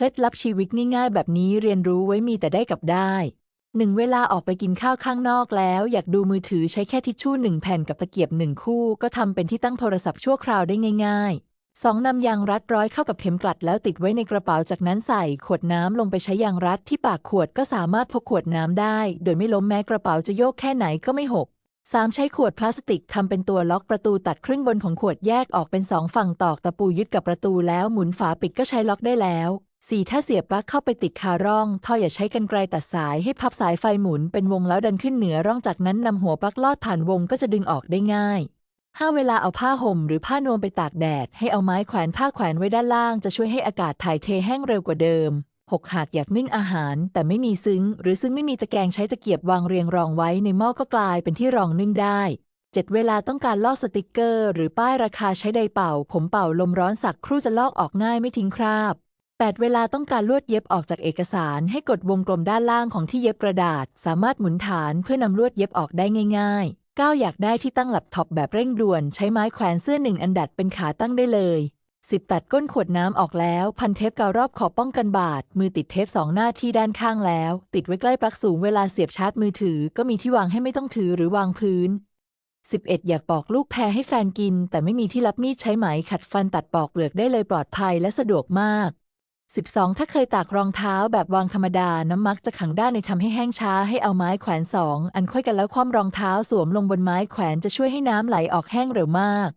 เคล็ดลับชีวิตง่ายๆ แบบนี้เรียนรู้ไว้มีแต่ได้กับได้หนึ่งเวลาออกไปกินข้าวข้างนอกแล้ว อยากดูมือถือใช้แค่ทิชชู่หนึ่งแผ่นกับตะเกียบหนึ่งคู่ ก็ทำเป็นที่ตั้งโทรศัพท์ชั่วคราวได้ง่ายๆสองนำยางรัดร้อยเข้ากับเข็มกลัดแล้วติดไว้ในกระเป๋าจากนั้นใส่ขวดน้ำลงไปใช้ยางรัดที่ปากขวดก็สามารถพกขวดน้ำได้ โดยไม่ล้มแม้กระเป๋าจะโยกแค่ไหนก็ไม่หก 3. ใช้ขวดพลาสติกทำเป็นตัวล็อกประตูตัดครึ่งบนของขวดแยกออกเป็นสองฝั่งตอกตะปูยึดกับประตูแล้วหมุนฝาปิดก็ใช้ล็อกได้แล้ว 4. ถ้าเสียบปลั๊กเข้าไปติดคาร่อง ท่ออย่าใช้กันไกลตัดสายให้พับสายไฟหมุนเป็นวงแล้วดันขึ้นเหนือร่องจากนั้นนำหัวปลั๊กลอดผ่านวงก็จะดึงออกได้ง่าย 5. เวลาเอาผ้าห่มหรือผ้านวมไปตากแดด ให้เอาไม้แขวนผ้าแขวนไว้ด้านล่าง จะช่วยให้อากาศถ่ายเทแห้งเร็วกว่าเดิม 6. หากอยากนึ่งอาหาร แต่ไม่มีซึ้ง หรือซึ้งไม่มีตะแกรงใช้ตะเกียบวางเรียงรองไว้ในหม้อก็กลายเป็นที่รองนึ่งได้ 7. เวลาต้องการลอกสติกเกอร์ หรือป้ายราคาใช้ไดเป่า ผมเป่าลมร้อนสักครู่จะลอกออกง่ายไม่ทิ้งคราบ 8. เวลาต้องการลวดเย็บออกจากเอกสารให้กดวงกลมด้านล่างของที่เย็บกระดาษ สามารถหมุนฐานเพื่อนำลวดเย็บออกได้ง่ายๆ 9. อยากได้ที่ตั้งแล็ปท็อปแบบเร่งด่วน ใช้ไม้แขวนเสื้อหนึ่งอันดัดเป็นขาตั้งได้เลย 10. ตัดก้นขวดน้ำออกแล้ว พันเทปกาวรอบขอบป้องกันบาด มือติดเทปสองหน้าที่ด้านข้างแล้ว ติดไว้ใกล้ปลั๊กสูงเวลาเสียบชาร์จมือถือ ก็มีที่วางให้ไม่ต้องถือหรือวางพื้น 11. อยากปอกลูกแพรให้แฟนกิน แต่ไม่มีที่รับมีดใช้ไหมขัดฟันตัดปอกเปลือกได้เลยปลอดภัยและสะดวกมาก 12. ถ้าเคยตากรองเท้าแบบวางธรรมดา น้ำมักจะขังด้านในทำให้แห้งช้าให้เอาไม้แขวนสองอันค่อยกันแล้วคว่ำรองเท้าสวมลงบนไม้แขวนจะช่วยให้น้ำไหลออกแห้งเร็วมาก